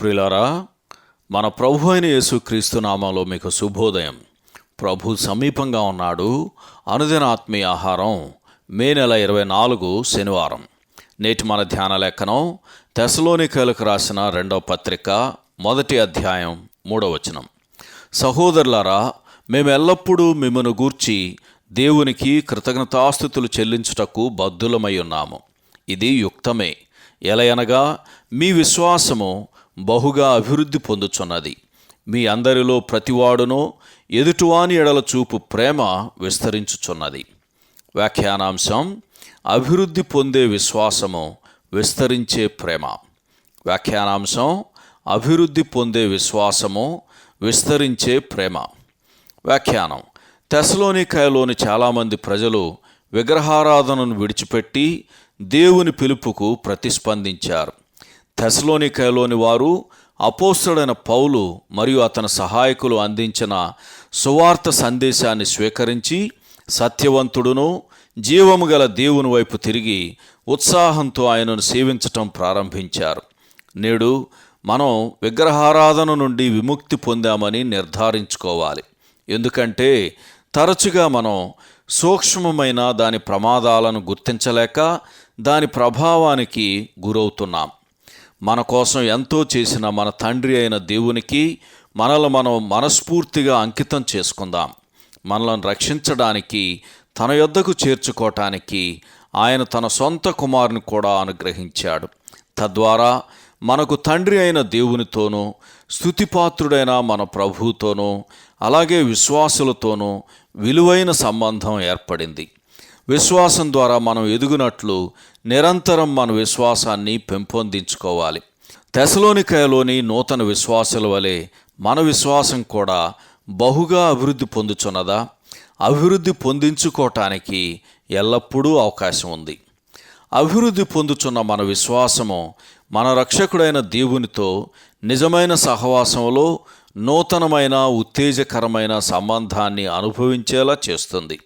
ప్రిలారా మన ప్రభు అయిన యేసుక్రీస్తు నామంలో మీకు శుభోదయం. ప్రభు సమీపంగా ఉన్నాడు. అనుదిన ఆత్మీయ ఆహారం మే నెల ఇరవై నాలుగు శనివారం. నేటి మన ధ్యాన లేఖనం తెసలోనికలకు రాసిన రెండవ పత్రిక మొదటి అధ్యాయం మూడవ వచనం. సహోదరులారా మేము ఎల్లప్పుడూ మిమ్మను గూర్చి దేవునికి కృతజ్ఞతాస్థుతులు చెల్లించుటకు బద్ధులమై ఉన్నాము. ఇది యుక్తమే. ఎలయనగా మీ విశ్వాసము బహుగా అభివృద్ధి పొందుచున్నది. మీ అందరిలో ప్రతివాడునో ఎదుటివాని ఎడల చూపు ప్రేమ విస్తరించుచున్నది. వ్యాఖ్యానాంశం అభివృద్ధి పొందే విశ్వాసము విస్తరించే ప్రేమ. వ్యాఖ్యానాంశం అభివృద్ధి పొందే విశ్వాసము విస్తరించే ప్రేమ. వ్యాఖ్యానం తెసలోనికాయలోని చాలామంది ప్రజలు విగ్రహారాధనను విడిచిపెట్టి దేవుని పిలుపుకు ప్రతిస్పందించారు. తెసలోనికాయలోని వారు అపోస్తుడైన పౌలు మరియు అతని సహాయకులు అందించిన సువార్త సందేశాన్ని స్వీకరించి సత్యవంతుడును జీవము గల దేవుని వైపు తిరిగి ఉత్సాహంతో ఆయనను సేవించటం ప్రారంభించారు. నేడు మనం విగ్రహారాధన నుండి విముక్తి పొందామని నిర్ధారించుకోవాలి. ఎందుకంటే తరచుగా మనం సూక్ష్మమైన దాని ప్రమాదాలను గుర్తించలేక దాని ప్రభావానికి గురవుతున్నాం. మన కోసం ఎంతో చేసిన మన తండ్రి అయిన దేవునికి మనల్ని మనం మనస్ఫూర్తిగా అంకితం చేసుకుందాం. మనల్ని రక్షించడానికి తన యొద్దకు చేర్చుకోవటానికి ఆయన తన సొంత కుమారుని కూడా అనుగ్రహించాడు. తద్వారా మనకు తండ్రి అయిన దేవునితోనూ స్థుతిపాత్రుడైన మన ప్రభువుతోనూ అలాగే విశ్వాసులతోనూ విలువైన సంబంధం ఏర్పడింది. విశ్వాసం ద్వారా మనం ఎదుగునట్లు నిరంతరం మన విశ్వాసాన్ని పెంపొందించుకోవాలి. తెసలోనికాయలోని నూతన విశ్వాసుల వలె మన విశ్వాసం కూడా బహుగా అభివృద్ధి పొందుచున్నదా? అభివృద్ధి పొందించుకోవటానికి ఎల్లప్పుడూ అవకాశం ఉంది. అభివృద్ధి పొందుచున్న మన విశ్వాసము మన రక్షకుడైన దేవునితో నిజమైన సహవాసంలో నూతనమైన ఉత్తేజకరమైన సంబంధాన్ని అనుభవించేలా చేస్తుంది.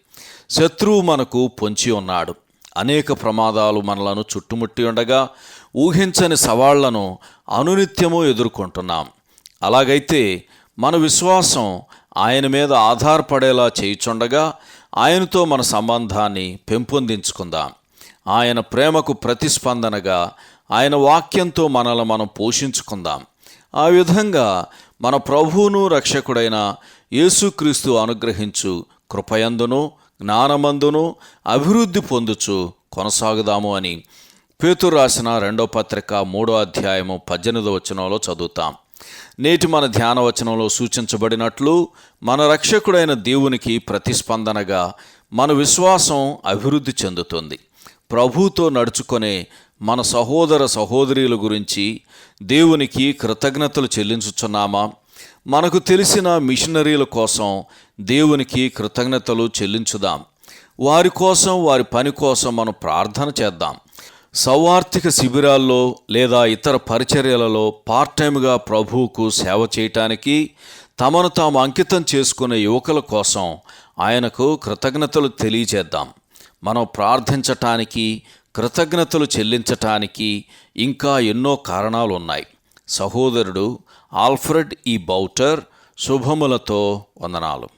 శత్రువు మనకు పొంచి ఉన్నాడు. అనేక ప్రమాదాలు మనలను చుట్టుముట్టి ఉండగా ఊహించని సవాళ్ళను అనునిత్యము ఎదుర్కొంటున్నాం. అలాగైతే మన విశ్వాసం ఆయన మీద ఆధారపడేలా చేయుచుండగా ఆయనతో మన సంబంధాన్ని పెంపొందించుకుందాం. ఆయన ప్రేమకు ప్రతిస్పందనగా ఆయన వాక్యంతో మనల్ని మనం పోషించుకుందాం. ఆ విధంగా మన ప్రభువును రక్షకుడైన యేసుక్రీస్తు అనుగ్రహించు కృపయందును. జ్ఞానమందును అభివృద్ధి పొందుచు కొనసాగుదాము అని పేతురు రాసిన రెండో పత్రిక మూడో అధ్యాయము పద్దెనిమిదో వచనంలో చదువుతాం. నేటి మన ధ్యాన వచనంలో సూచించబడినట్లు మన రక్షకుడైన దేవునికి ప్రతిస్పందనగా మన విశ్వాసం అభివృద్ధి చెందుతుంది. ప్రభుతో నడుచుకునే మన సహోదర సహోదరుల గురించి దేవునికి కృతజ్ఞతలు చెల్లించుచున్నామా? మనకు తెలిసిన మిషనరీల కోసం దేవునికి కృతజ్ఞతలు చెల్లించుదాం. వారి కోసం వారి పని కోసం మనం ప్రార్థన చేద్దాం. సౌవార్థిక శిబిరాల్లో లేదా ఇతర పరిచర్యలలో పార్ట్ టైంగా ప్రభువుకు సేవ చేయటానికి తమను తాము అంకితం చేసుకునే యువకుల కోసం ఆయనకు కృతజ్ఞతలు తెలియజేద్దాం. మనం ప్రార్థించటానికి కృతజ్ఞతలు చెల్లించటానికి ఇంకా ఎన్నో కారణాలు ఉన్నాయి సహోదరుడు ఆల్ఫ్రెడ్ ఈ బౌటర్ శుభములతో వందనాలు.